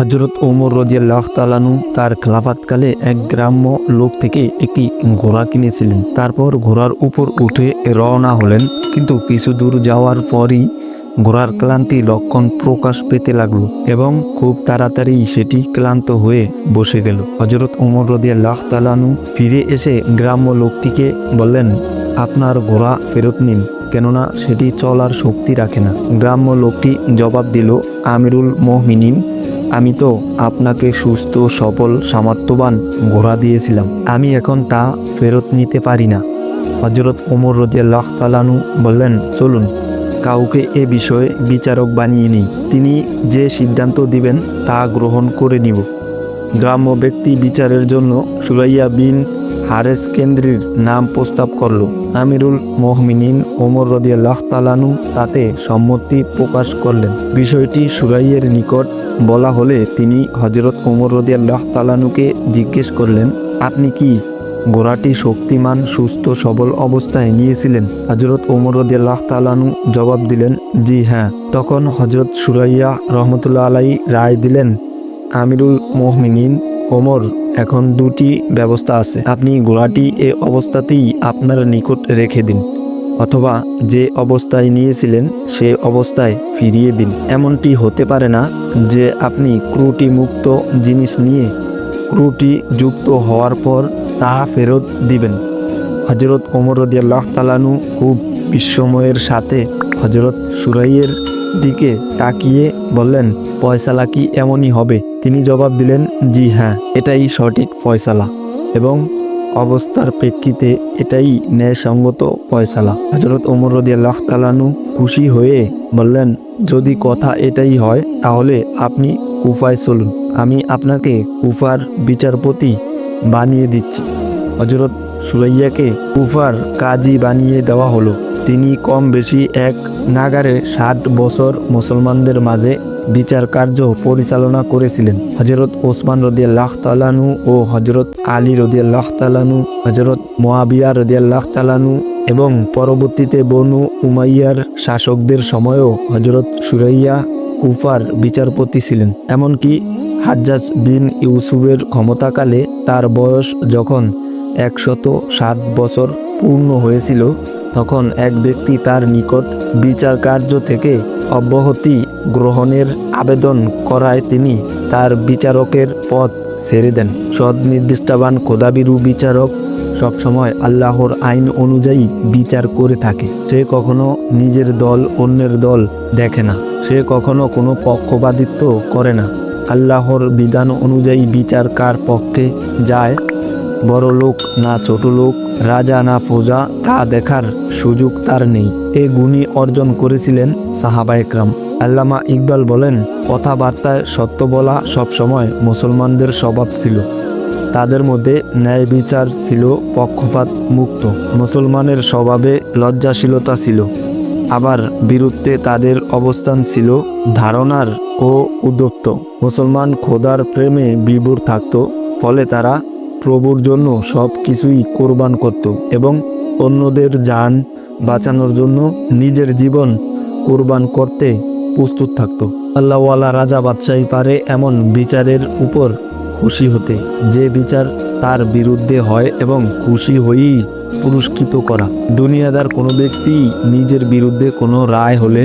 হজরত ওমর রদিয়াল্লাহ তালানু তার খেলাফাতকালে এক গ্রাম্য লোক থেকে একটি ঘোড়া কিনেছিলেন। তারপর ঘোড়ার উপর উঠে রওনা হলেন, কিন্তু কিছু দূর যাওয়ার পরই ঘোড়ার ক্লান্তি লক্ষণ প্রকাশ পেতে লাগল এবং খুব তাড়াতাড়ি সেটি ক্লান্ত হয়ে বসে গেল। হজরত ওমর রদিয়াল্লাহ তালানু ফিরে এসে গ্রাম্য লোকটিকে বললেন, আপনার ঘোড়া ফেরত নিন, কেননা সেটি চলার শক্তি রাখে না। গ্রাম্য লোকটি জবাব দিল, আমিরুল মোহমিনিন আমি তো আপনাকে সুস্থ, সবল, সামর্থ্যবান ঘোড়া দিয়েছিলাম। আমি এখন তা ফেরত নিতে পারি না। হজরত ওমর রদিয়াল্লাহ তালানু বললেন, চলুন, কাউকে এ বিষয়ে বিচারক বানিয়ে নিই। তিনি যে সিদ্ধান্ত দিবেন তা গ্রহণ করে নিব। গ্রাম্য ব্যক্তি বিচারের জন্য সুরাইয়া বিন হারেস কেন্দ্রীর নাম প্রস্তাব করল। আমিরুল মোহমিনিন ওমর রদিয়াল্লাহ তালানু তাতে সম্মতি প্রকাশ করলেন। বিষয়টি সুরাইয়ের নিকট বলা হলে তিনি হজরত ওমর রদিয়াল্লাহ তালানুকে জিজ্ঞেস করলেন, আপনি কি ঘোড়াটি শক্তিমান, সুস্থ, সবল অবস্থায় নিয়েছিলেন? হজরত ওমর রদিয়াল্লাহ তালানু জবাব দিলেন, জি হ্যাঁ। তখন হজরত সুরাইয়া রহমতুল্লাহ আলাই রায় দিলেন, আমিরুল মোহমিনিন ওমর, এখন দুটি ব্যবস্থা আছে। আপনি ঘোড়াটি এ অবস্থাতেই আপনার নিকট রেখে দিন। অথবা যে অবস্থায় নিয়েছিলেন সে অবস্থায় ফিরিয়ে দিন। এমনটি হতে পারে না যে আপনি ক্রুটি মুক্ত জিনিস নিয়ে ক্রুটি যুক্ত হওয়ার পর তা ফেরত দিবেন। হজরত ওমর রদিয়াল্লাহ তালানু খুব বিস্ময়ের সাথে হজরত সুরাইয়ের দিকে তাকিয়ে বললেন পয়সালা কি এমনই হবে? তিনি জবাব দিলেন, জি হ্যাঁ এটাই সঠিক ফয়সালা এবং অবস্থার প্রেক্ষিতে এটাই ন্যায়সঙ্গত ফয়সালা। হজরত ওমর রদিয়াল্লাহ তালানু খুশি হয়ে বললেন, যদি কথা এটাই হয়, তাহলে আপনি কুফায় চলুন। আমি আপনাকে কুফার বিচারপতি বানিয়ে দিচ্ছি। হজরত সুরাইয়াকে কুফার কাজী বানিয়ে দেওয়া হলো। তিনি কম বেশি এক নাগারে ষাট বছর মুসলমানদের মাঝে বিচার কার্য পরিচালনা করেছিলেন হজরত ওসমান রদিয়াল্লাহ তালানু ও হজরত আলী রদিয়াল্লাহ তালানু হজরত মোয়াবিয়া রদিয়াল্লাহ তালানু এবং পরবর্তীতে বনু উমাইয়ার শাসকদের সময়ও হজরত সুরাইয়া কুফার বিচারপতি ছিলেন। এমনকি হাজ্জাজ বিন ইউসুফের ক্ষমতাকালে তার বয়স যখন একশত সাত বছর পূর্ণ হয়েছিল, তখন এক ব্যক্তি তার নিকট বিচার কার্য থেকে অব্যাহতি গ্রহণের আবেদন করায় তিনি তার বিচারকের পদ ছেড়ে দেন। সদ নির্দিষ্টবান খোদাবিরু বিচারক সবসময় আল্লাহর আইন অনুযায়ী বিচার করে থাকে। সে কখনো নিজের দল অন্যের দল দেখে না। সে কখনো কোনো পক্ষপাতিত্ব করে না। আল্লাহর বিধান অনুযায়ী বিচার কার পক্ষে যায়? বড় লোক না ছোট লোক, রাজা না প্রজা, তা দেখার সুযোগ তার নেই। এ গুণী অর্জন করেছিলেন সাহাবা একরাম আল্লামা ইকবাল বলেন, কথাবার্তায় সত্য বলা সবসময় মুসলমানদের স্বভাব ছিল। তাদের মধ্যে ন্যায় বিচার ছিল, পক্ষপাত মুক্ত। মুসলমানের স্বভাবে লজ্জাশীলতা ছিল। আবার বিরুদ্ধে তাদের অবস্থান ছিল ধারণার ও উদ্যোক্ত মুসলমান খোদার প্রেমে বিভোর থাকত, ফলে তারা প্রভুর জন্য সব কিছুই কোরবান করত এবং অন্যদের যান বাঁচানোর জন্য নিজের জীবন কোরবান করতে প্রস্তুত থাকত। আল্লাহওয়ালা রাজা বাদশাহী পারে এমন বিচারের উপর খুশি হতে, যে বিচার তার বিরুদ্ধে হয় এবং খুশি হয়েই পুরস্কৃত করা। দুনিয়াদার কোনো ব্যক্তি নিজের বিরুদ্ধে কোনো রায় হলে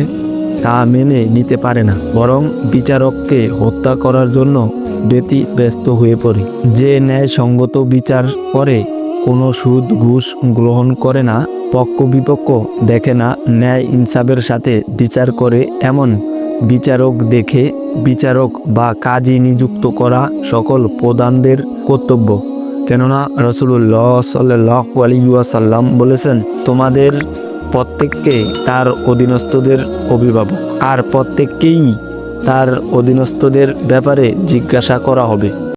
তা মেনে নিতে পারে না, বরং বিচারককে হত্যা করার জন্য ব্যতি ব্যস্ত হয়ে পড়ে। যে ন্যায়সঙ্গত বিচার করে কোনো সুদ ঘুষ গ্রহণ করে না পক্ষ বিপক্ষ দেখে না, ন্যায় ইনসাফের সাথে বিচার করে এমন বিচারক দেখে বিচারক বা কাজী নিযুক্ত করা সকল প্রধানদের কর্তব্য। কেননা রসুল্লাহ সাল্লাহ আলিয়াসাল্লাম বলেছেন, তোমাদের প্রত্যেককে তার অধীনস্থদের অভিভাবক। আর প্রত্যেককেই তার অধীনস্থদের ব্যাপারে জিজ্ঞাসা করা হবে।